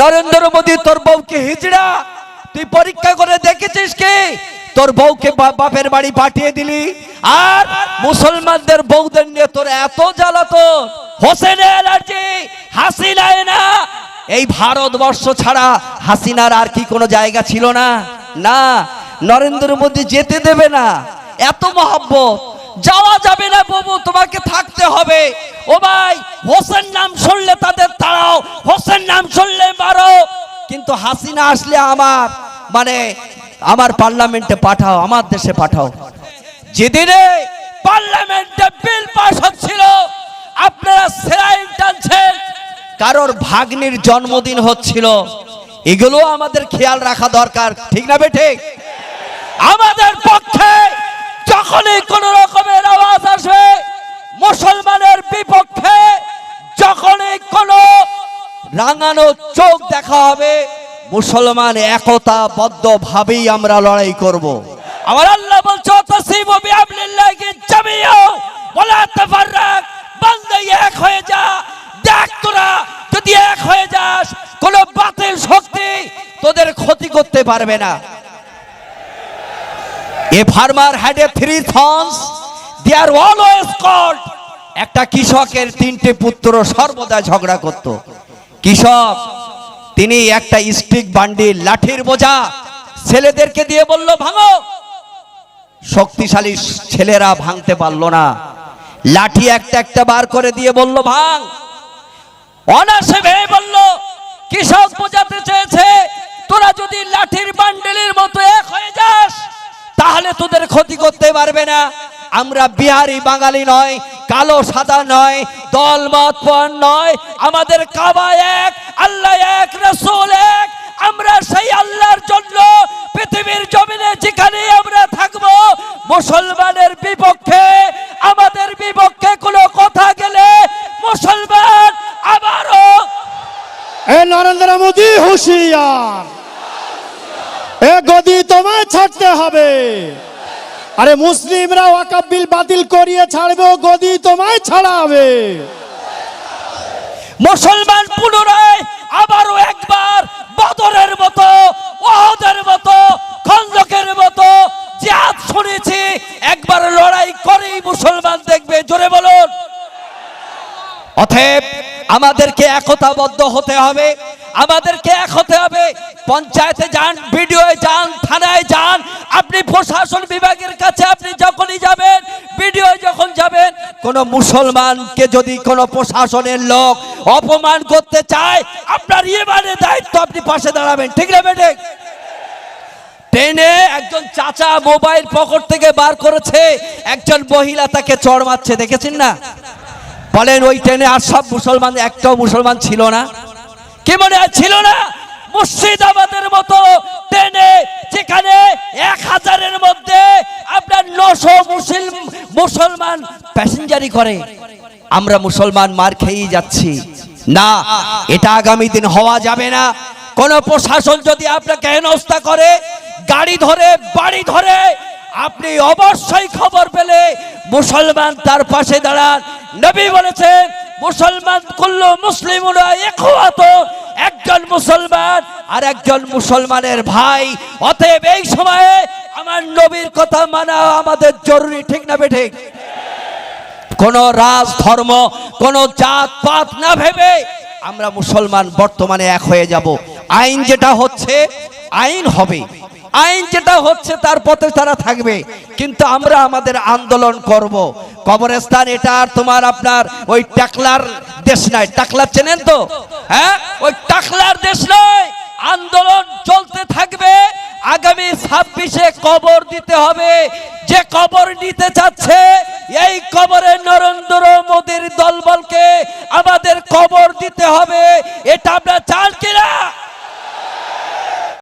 নরেন্দ্র মোদী, তোর বউকে হিজড়া। তুই পরীক্ষা করে দেখেছিস কি? তোর বউকে বাপের বাড়ি পাঠিয়ে দিলি। আর মুসলমানদের বউদের নিয়ে তোর এত জ্বালাতো হোসেন অ্যালার্জি হাসিনায় না। এই ভারতবর্ষ ছাড়া হাসিনার আর কি কোনো জায়গা ছিল না? না, নরেন্দ্র মোদী যেতে দেবে না। এত মহব্বত। যাওয়া যাবে না বাবু, তোমাকে থাকতে হবে। ও ভাই, হোসেন নাম শুনলে তাদের তাড়াও। হোসেন নাম শুনলে কিন্তু হাসিনা আসলে আমার মানে আমার পার্লামেন্টে পাঠাও, আমার দেশে পাঠাও। যেদিনে পার্লামেন্টে বিল পাস হচ্ছিল, আপনারা সেরাইন টানছেন, কারোর ভাগ্নির জন্মদিন হচ্ছিল। এগুলো আমাদের খেয়াল রাখা দরকার, ঠিক না বেঠে আমাদের পক্ষে যখনই কোন রকমের আওয়াজ আসবে, মুসলমানের বিপক্ষে যখনই কোন রাঙানো চোখ দেখা হবে মুসলমান একতাবদ্ধ ভাবেই আমরা লড়াই করব। আমার আল্লাহ বলছো তসিবু বিআমলিল্লাহি জামিয়া ওয়ালা তাফাররাক বান্দা এক হয়ে যা দেখ তোরা যদি এক হয়ে যাস কোন বাতিল শক্তি তোদের ক্ষতি করতে পারবে না। A farmer had a three thorns they are always called একটা কৃষকের তিনটে পুত্র সর্বদা ঝগড়া করত। কৃষক তিনি একটা স্টিক বান্ডিল, লাঠির বোঝা ছেলেদেরকে দিয়ে বলল, ভাঙো। শক্তিশালী ছেলেরা ভাঙতে পারল না। লাঠি একটা একটা বার করে দিয়ে বলল, ভাঙ। অনাসে ভেবে বলল, কৃষক বোঝাতে চেয়েছে, তোরা যদি লাঠির বান্ডেলের মতো এক হয়ে যাস, তাহলে তোদের ক্ষতি করতে পারবে না। আমরা বিহারি বাঙালি নয়, কালো সাদা নয় দল মত নয়, আমাদের কাবা এক মুসলমানের বিপক্ষে আমাদের বিপক্ষে কোনো কথা গেলে মুসলমান আবারও এ নরেন্দ্র মোদী হুঁশিয়ার। এ গদি তোমায় ছাড়তে হবে। আরে মুসলিমরা ওয়াকাব বিল বাতিল করিয়ে ছাড়বে গদি তোমায় ছাড়াবে। মুসলমান পুনরায় আবারও একবার বদরের মতো ওহদের অতএব আমাদেরকে একতাবদ্ধ হতে হবে। আমাদেরকে এক হতে হবে। পঞ্চায়েতে যান ভিডিওয়ে যান, থানায় যান, আপনি প্রশাসন বিভাগের কাছে আপনি যখনই যাবেন ভিডিও যখন যাবেন, কোন মুসলমানকে যদি কোনো প্রশাসনের লোক অপমান করতে চায়, আপনার ইমানের দায়িত্ব আপনি পাশে দাঁড়াবেন। ঠিক না বেটে ট্রেনে একজন চাচা মোবাইল পকেট থেকে বার করেছে, একজন মহিলা তাকে চড় মারছে, দেখেছেন না? বলেন ওই ট্রেনে আর সব মুসলমান, একটাও মুসলমান ছিল না। কি মনে ছিল না? মুর্শিদাবাদের মতো ট্রেনে যেখানে এক হাজারের মধ্যে আপনার নশো মুসলিম মুসলমান প্যাসেঞ্জারি করে। আমরা মুসলমান মার খেয়েই যাচ্ছি। না, এটা আগামী দিন হওয়া যাবে না। কোন প্রশাসন যদি আপনাকে হেনস্থা করে, গাড়ি ধরে, বাড়ি ধরে আপনি অবশ্যই খবর পেলে মুসলমান তার পাশে দাঁড়ান। নবী বলেছেন, মুসলমান কুল্লু মুসলিমরা একজন মুসলমান আর একজন মুসলমানের ভাই। অতএব এই সময়ে আমার নবীর কথা মানা আমাদের জরুরি, ঠিক না বেঠিক কোন রাজ, ধর্ম, কোন জাত, পাত না ভেবে আমরা মুসলমান বর্তমানে এক হয়ে যাব। আইন যেটা হচ্ছে, আইন হবে। আইন যেটা হচ্ছে তার পথে তারা থাকবে। কিন্তু আমরা আমাদের আন্দোলন করব। কবরস্থান এটা আর তোমার আপনার ওই টাকলার দেশ নয় টাকলার চেনেন তো? হ্যাঁ? ওই টাকলার দেশ নয় আন্দোলন চলতে থাকবে। আগামী ছাব্বিশে কবর দিতে হবে। যে কবর নিতে চাচ্ছে এই কবরে নরেন্দ্র মোদীর দলবলকে আমাদের কবর দিতে হবে। এটা আমরা কিনা